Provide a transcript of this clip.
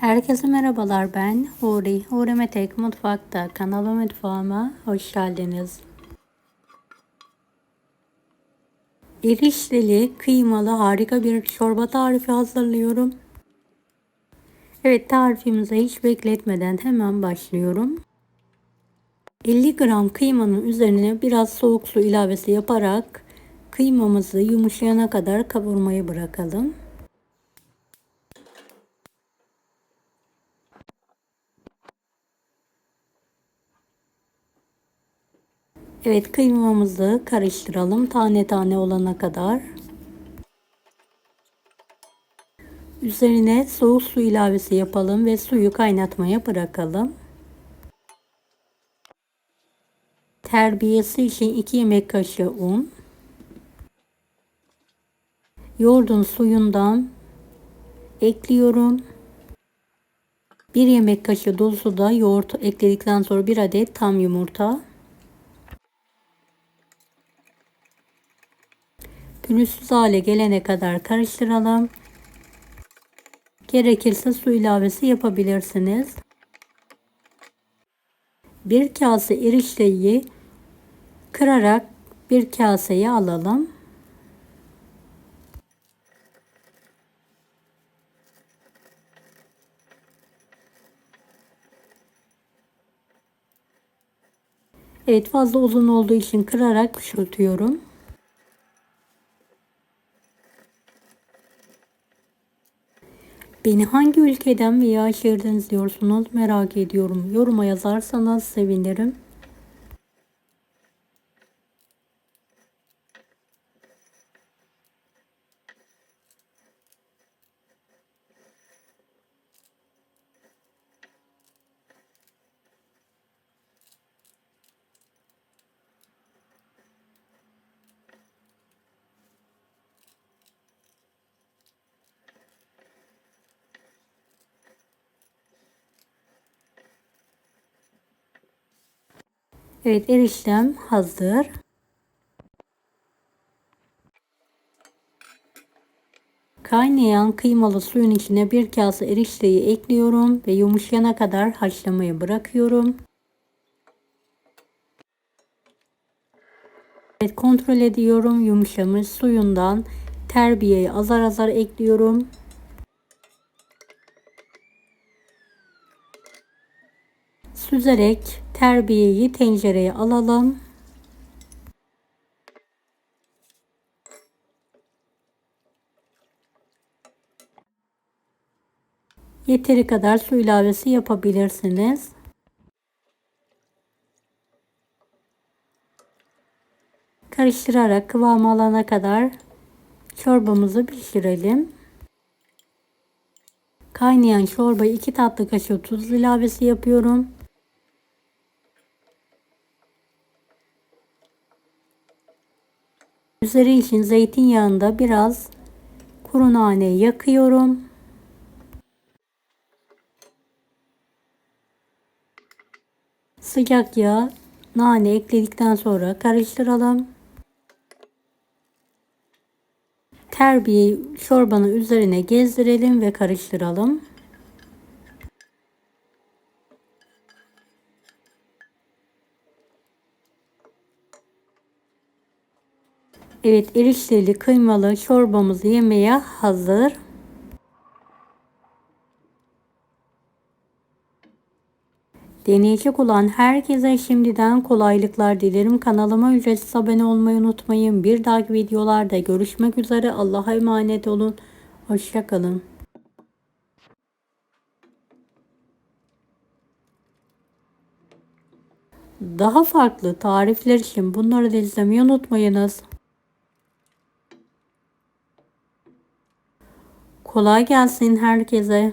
Herkese merhabalar ben Huri. Huri Metek Mutfak'ta kanala mutfağıma hoş geldiniz. Erişteli kıymalı harika bir çorba tarifi hazırlıyorum. Evet tarifimize hiç bekletmeden hemen başlıyorum. 50 gram kıymanın üzerine biraz soğuk su ilavesi yaparak kıymamızı yumuşayana kadar kavurmayı bırakalım. Evet kıymamızı karıştıralım tane tane olana kadar. Üzerine soğuk su ilavesi yapalım ve suyu kaynatmaya bırakalım. Terbiyesi için 2 yemek kaşığı un. Yoğurdun suyundan ekliyorum. 1 yemek kaşığı dolusu da yoğurt ekledikten sonra 1 adet tam yumurta. Pürüzsüz hale gelene kadar karıştıralım. Gerekirse su ilavesi yapabilirsiniz. Bir kase erişteyi kırarak bir kaseye alalım. Evet fazla uzun olduğu için kırarak küçültüyorum. Beni hangi ülkeden veya şehirden izliyorsunuz merak ediyorum. Yoruma yazarsanız sevinirim. Evet eriştem hazır. Kaynayan kıymalı suyun içine bir kase erişteyi ekliyorum ve yumuşayana kadar haşlamayı bırakıyorum. Evet kontrol ediyorum yumuşamış suyundan terbiyeyi azar azar ekliyorum. Süzerek terbiyeyi tencereye alalım. Yeteri kadar su ilavesi yapabilirsiniz. Karıştırarak kıvam alana kadar çorbamızı pişirelim. Kaynayan çorbaya 2 tatlı kaşığı tuz ilavesi yapıyorum. Üzeri için zeytinyağında biraz kuru nane yakıyorum. Sıcak yağ, nane ekledikten sonra karıştıralım. Terbiyeyi çorbanın üzerine gezdirelim ve karıştıralım. Evet erişteli kıymalı çorbamız yemeye hazır. Deneyecek olan herkese şimdiden kolaylıklar dilerim. Kanalıma ücretsiz abone olmayı unutmayın. Bir dahaki videolarda görüşmek üzere. Allah'a emanet olun. Hoşçakalın. Daha farklı tarifler için bunları da izlemeyi unutmayınız. Kolay gelsin herkese.